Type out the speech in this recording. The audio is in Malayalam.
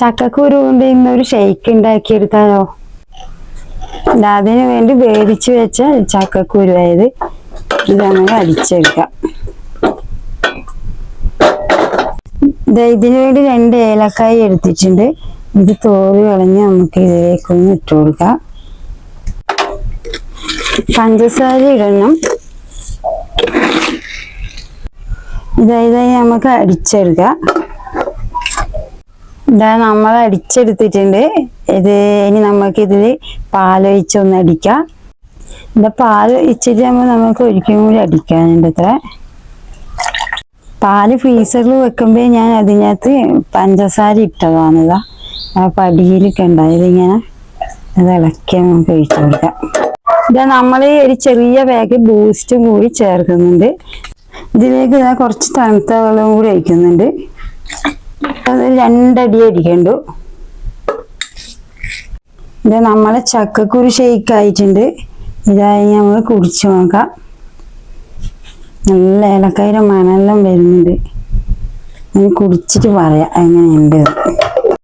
ചക്കക്കുരു കൊണ്ട് ഇന്നൊരു ഉണ്ടാക്കിയെടുത്താലോ? എടുത്താലോ അതിന് വേണ്ടി വേവിച്ച് വെച്ച ചക്കക്കുരുവായത് ഇത് അങ്ങനെ അടിച്ചെടുക്കാം. ഇതിനു ഇതിന് വേണ്ടി രണ്ട് ഏലക്കായ എടുത്തിട്ടുണ്ട്. ഇത് തോൽ കളഞ്ഞ് നമുക്ക് ഇതിലേക്കൊന്ന് ഇട്ട് കൊടുക്കാം. പഞ്ചസാര ഇടണം. ഇതായി നമുക്ക് അടിച്ചെടുക്കാം. ഇതാ നമ്മൾ അടിച്ചെടുത്തിട്ടുണ്ട്. ഇത് ഇനി നമുക്ക് ഇതിൽ പാലൊഴിച്ചൊന്ന് അടിക്കാം. ഇത് പാൽ ഒഴിച്ചിട്ട് നമ്മൾ നമുക്ക് ഒരിക്കലും കൂടി അടിക്കാനുണ്ട് ഇത്ര. പാൽ ഫ്രീസറിൽ വെക്കുമ്പോൾ ഞാൻ അതിനകത്ത് പഞ്ചസാര ഇട്ടതാണിതാ ആ പടിയിലൊക്കെ ഉണ്ടായത് ഇങ്ങനെ അത് ഇളക്കി നമുക്ക് ഒഴിച്ചു കൊടുക്കാം. ഇതാ നമ്മൾ ഒരു ചെറിയ ബാഗ് ബൂസ്റ്റും കൂടി ചേർക്കുന്നുണ്ട്. ഇതിലേക്ക് ഇതാ കുറച്ച് തണുത്ത വെള്ളവും കൂടി ഒഴിക്കുന്നുണ്ട്. അത് രണ്ടടി അടിക്കണ്ടു. ഇത് നമ്മളെ ചക്കക്കുരു ഷേക്ക് ആയിട്ടുണ്ട്. ഇതായി നമ്മൾ കുടിച്ചു നോക്കാം. നല്ല ഏലക്കായ മണെല്ലാം വരുന്നുണ്ട്. ഞാൻ കുടിച്ചിട്ട് പറയാം എങ്ങനെയുണ്ട്.